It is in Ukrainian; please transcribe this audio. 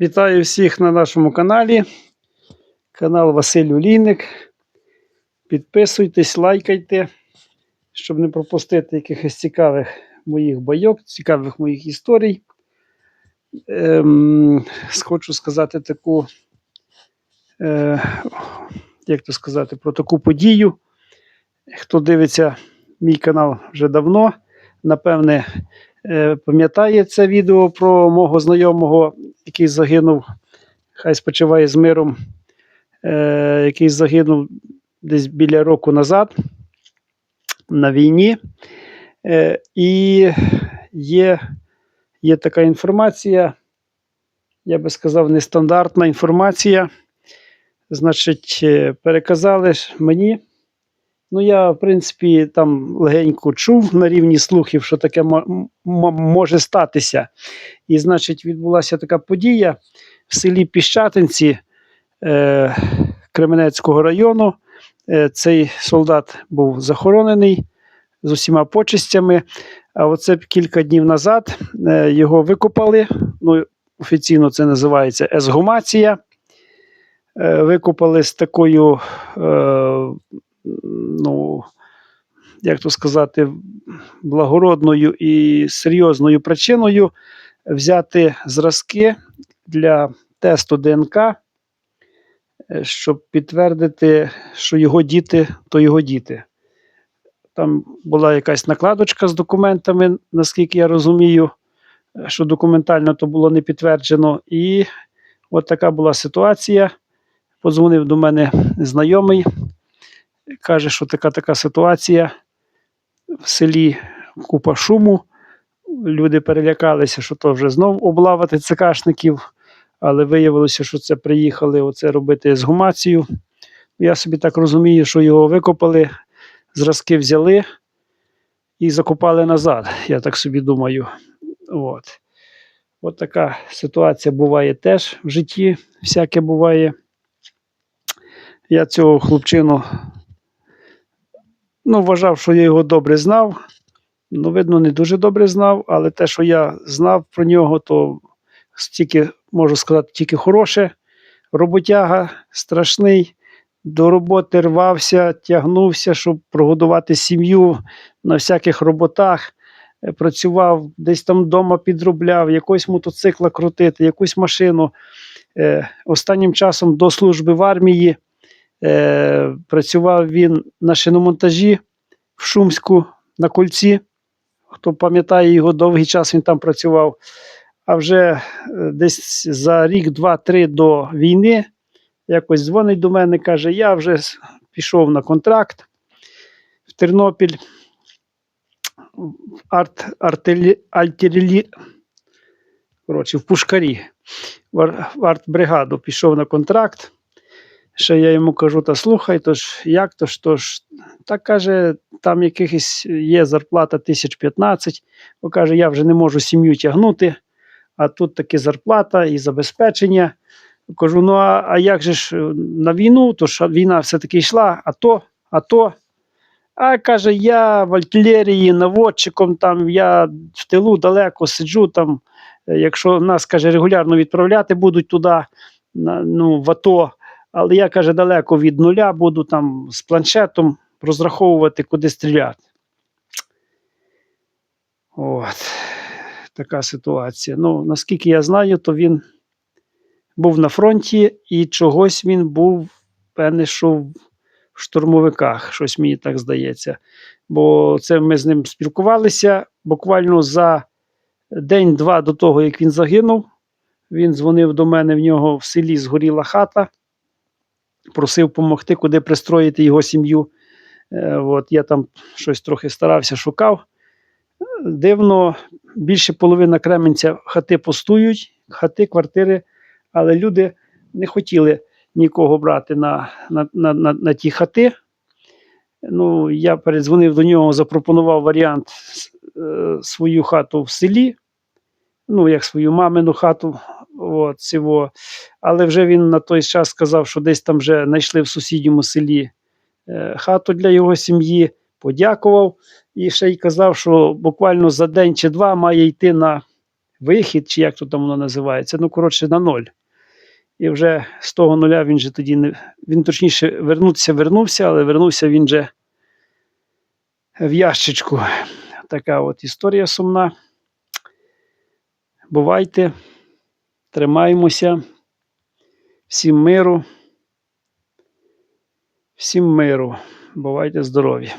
Вітаю всіх на нашому каналі. Канал Василь Олійник. Підписуйтесь, лайкайте, щоб не пропустити якихось цікавих моїх байок, цікавих моїх історій. Ем, хочу сказати таку, е, як то сказати, про таку подію. Хто дивиться мій канал вже давно, напевне, е, пам'ятає це відео про мого знайомого, який загинув, хай спочиває з миром, е, який загинув десь біля року назад на війні. Е, і є, є така інформація, я би сказав, нестандартна інформація. Значить, е, переказали мені. Ну, я, в принципі, там легенько чув на рівні слухів, що таке може статися. І, значить, відбулася така подія в селі Піщатинці е, Кременецького району. Е, цей солдат був захоронений з усіма почестями. А оце кілька днів назад е, його викопали. Ну, офіційно це називається езгумація. Е, викопали з такою, е, ну, як то сказати, благородною і серйозною причиною взяти зразки для тесту ДНК, е, щоб підтвердити, що його діти то його діти. Там була якась накладочка з документами, наскільки я розумію, що документально то було не підтверджено. І от така була ситуація. Подзвонив до мене знайомий, каже, що така така ситуація в селі купа шуму. Люди перелякалися, що то вже знов облава ТЦКшників, але виявилося, що це приїхали оце робити згумацію. Я собі так розумію, що його викопали, зразки взяли і закопали назад. Я так собі думаю. От. От така ситуація буває теж в житті, всяке буває. Я цього хлопчину ну, вважав, що я його добре знав. Ну, видно, не дуже добре знав, але те, що я знав про нього, то стільки, можу сказати, тільки хороше. Роботяга страшний, до роботи рвався, тягнувся, щоб прогодувати сім'ю на всяких роботах. Е, Працював, десь там вдома підробляв, якось мотоцикла крутити, якусь машину. Е, останнім часом до служби в армії е, працював він на шиномонтажі в Шумську на кольці. Хто пам'ятає його довгий час він там працював. А вже е, десь за рік, два-три до війни якось дзвонить до мене, каже: Я вже пішов на контракт в Тернопіль. Арт, артилі, артилі, коротше, в Пушкарі, в, ар- в артбригаду пішов на контракт. Ще я йому кажу: та слухай, то ж як то ж, то ж, так каже, там якихось є зарплата 1015, бо каже, я вже не можу сім'ю тягнути, а тут таки зарплата і забезпечення. Кажу, ну а, а як же ж на війну? То ж війна все-таки йшла, а то, а то. А каже, я в артилерії наводчиком, там я в тилу далеко сиджу. Там, якщо нас каже, регулярно відправляти будуть туди, ну, в АТО, але я каже, далеко від нуля буду там з планшетом розраховувати, куди стріляти. От така ситуація. Ну, наскільки я знаю, то він був на фронті і чогось він був, певне, що в штурмовиках, щось мені так здається. Бо це ми з ним спілкувалися буквально за день-два до того, як він загинув. Він дзвонив до мене в нього в селі згоріла хата, просив допомогти, куди пристроїти його сім'ю. Е, от, я там щось трохи старався, шукав. Дивно, більше половина Кременця хати пустують, хати, квартири, але люди не хотіли нікого брати на, на, на, на, на ті хати. Ну, я передзвонив до нього, запропонував варіант е, свою хату в селі, ну, як свою мамину хату. От, цього. Але вже він на той час сказав, що десь там вже знайшли в сусідньому селі е, хату для його сім'ї, подякував і ще й казав, що буквально за день чи два має йти на вихід, чи як то там воно називається. Ну, коротше, на ноль. І вже з того нуля він же тоді не. Він точніше вернутися вернувся, але вернувся він же в ящичку. Така от історія сумна. Бувайте, тримаємося. Всім миру. Всім миру. Бувайте здорові.